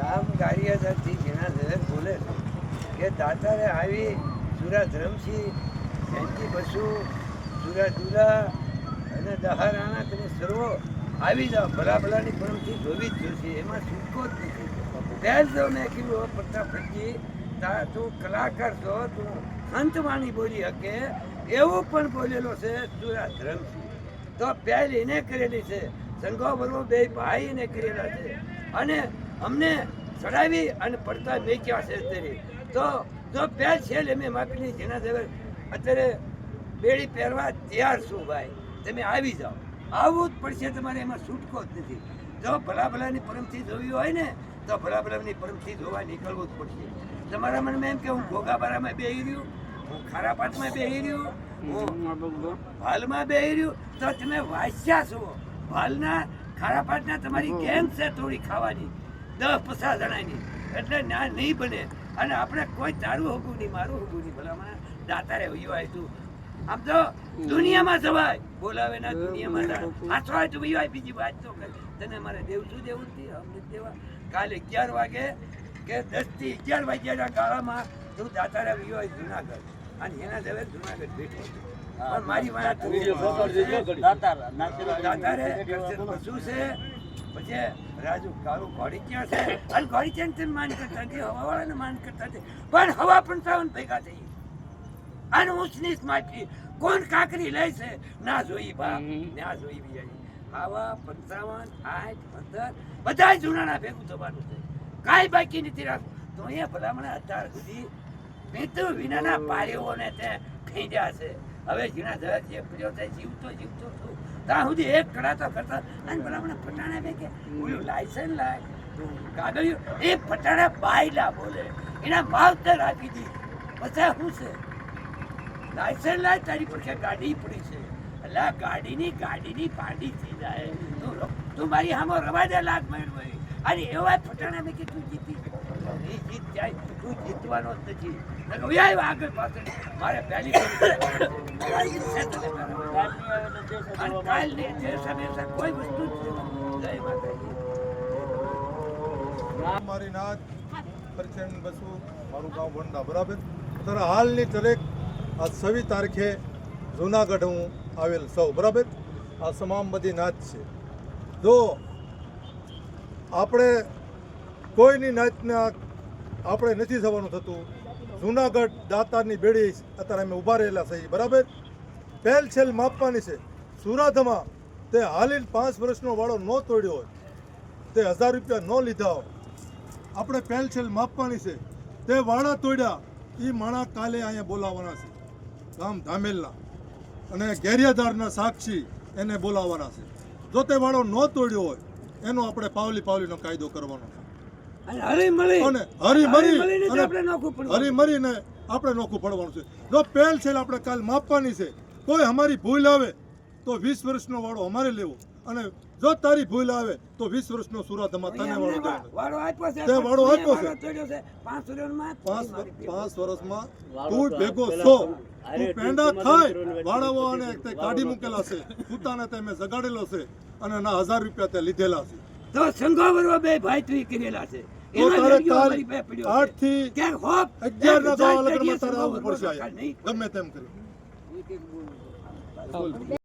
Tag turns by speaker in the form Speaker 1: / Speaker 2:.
Speaker 1: ગામ ગારિયાદારથી જેના ઝવેર બોલે કે દાતારે આવી સુરા ધરમસિંહ જયંતિ બસુ સુરા દુલા અને દહારાના તમે સર્વો, આવી જાઓ. ભલાભલાની પરમથી જોવી જ જોશે. એમાં છૂટકો જ નથી. પહેલ તો મેં કીધું "ઓ પ્રતાપજી તા તું કલાકાર છો, તું સંતવાણી બોલી શકે એવું પણ બોલેલો છે સુરા ધરમસિંહ તો પહેલ એને કરેલી છે. સંઘો બરો બે ભાઈ એને કરેલા છે. અને અમને ચડાવી અને પડતા મેક્યા છે અત્યારે. તો જો પહેલ છે માપી માપીની જેના દેવર અત્યારે બેડી પહેરવા તૈયાર છું ભાઈ. તમે આવી જાઓ. આવવું જ પડશે તમારે એમાં છૂટકો જ નથી. જો ભલા ભલાની પરમથી જોવી હોય ને તો ભલા ભલાની પરમથી જોવા નીકળવું જ પડશે. તમારા મનમાં એમ કે હું ઘોઘાબારામાં બેહી રહ્યું? હું ખારા પાતમાં બેહી રહ્યું? હું હાલમાં બેહી રહ્યું? તો તમે વાંચ્યા છો. હાલના ખારા પાતના તમારી કેમ છે થોડી ખાવાની? દસ પચાસ જણાની એટલે ના નહીં બને. અને આપણે કોઈ તારું હગું નહીં મારું હગું નહીં. ભલામાં દાતારે વયું આવ્યું તું. આમ તો દુનિયામાં જવાય. બોલાવે ના દુનિયામાં જાય. હાથો હોય તો આવે બીજી વાત તો તને મારે દેવ શું દેવું નથી? અમને દેવા. કાલે અગિયાર વાગે કે દસથી અગિયાર વાગ્યાના ગાળામાં તું દાતારે વયું હોય જુનાગઢ. અને એના જવે જુનાગઢ બેઠો મારી વાત દાતારે. શું છે? પછી રાજુ કાળું ઘોડી ક્યાં છે? અને ઘોડી છે ને માન કરતા નથી હવાવાળાને માન કરતા હતી પણ હવા પંચાવન ભેગા થઈ. અને ઊંચની માટી. કોણ કાકરી લે છે? ના જોઈ બા. ના જોઈ બિયારી. આવા પંચાવન આઠ પંદર બધા જૂનાના ભેગું થવાનું છે. કાંઈ બાકી નથી રાખવું. તો અહીંયા ભલામણ અત્યાર સુધી વિનાના પારીઓને તે ખેંચ્યા છે. હવે જીણા જવા જે પડ્યો છે જીવતો જીવતો છું. ત્યાં સુધી એક કડા તો કરતા અને ભલામણ ફટાણા બે કે ઓલું લાયસન્સ લાય કાગળિયું, એ ફટાણા બાયલા બોલે. એના માવતર આપી દી. પછી શું છે? લાયસન્સ લાય, તારી પડખે ગાડી પડી છે. એટલે ગાડીની ગાડીની પાડી થઈ જાય. તું તું મારી સામે રવા દે લાખ મેળવી અને એવા ફટાણા મેં કે તું જીતી મારે
Speaker 2: નાથ. પરચંદ બસુ. મારું ગામ વંડા બરાબર. અત્યારે હાલની તારીખ આ છવ્વીસ તારીખે જુનાગઢ હું આવેલ સૌ, બરાબર? આ તમામ બધી નાચ છે. જો, આપણે કોઈની નાતના આપણે નથી જવાનું થતું. જૂનાગઢ દાતારની બેડી અત્યારે અમે ઊભા રહેલા છે બરાબર? પહેલ છેલ માપવાની છે. સુરાધમાં તે હાલીને પાંચ વર્ષનો વાળો ન તોડ્યો હોય, તે હજાર રૂપિયા ન લીધા હોય. આપણે પહેલ છેલ માપવાની છે. તે વાળા તોડ્યા એ માણા કાલે અહીંયા બોલાવવાના છે. ગામ ધામેલના. અને ગેરિયાદારના સાક્ષી એને બોલાવવાના છે. જો તે વાળો ન તોડ્યો હોય, એનો આપણે પાવલી પાવલીનો કાયદો કરવાનો છે.
Speaker 1: અને
Speaker 2: અને
Speaker 1: આપણે નોખું પડવાનું.
Speaker 2: હરી આપણે નોખું પડવાનું છે. જો પહેલ છે આપણે કાલ માપવાની છે. કોઈ અમારી ભૂલ આવે તો વીસ વર્ષનો વાળો અમારે લેવો. અને જો તારી ભૂલ આવે તો વીસ વર્ષનો સુરાધમાં તને વાળો
Speaker 1: આપ્યો છે.
Speaker 2: તે વાળો આપ્યો છે.
Speaker 1: પાંચ રૂપિયામાં
Speaker 2: પાંચ વર્ષમાં તું ભેગો છો. તું પેંડા ખાય. વાળાઓ અને તે કાઢી મૂકેલા છે. પોતાને તે મેં જગાડેલો છે. અને એના હજાર રૂપિયા તે લીધેલા છે.
Speaker 1: તો સંઘો બે ભાઈ તું કરેલા છે.
Speaker 2: તો તારે કાલ
Speaker 1: અમારી પાસે પડ્યો છે. આઠથી
Speaker 2: અગિયાર ના
Speaker 1: એક
Speaker 2: લગ્નમાં તારે આવવું પડશે
Speaker 1: ભરવા
Speaker 2: અહીંયા.
Speaker 1: નહીં
Speaker 2: ગમે તેમ કરી બોલ.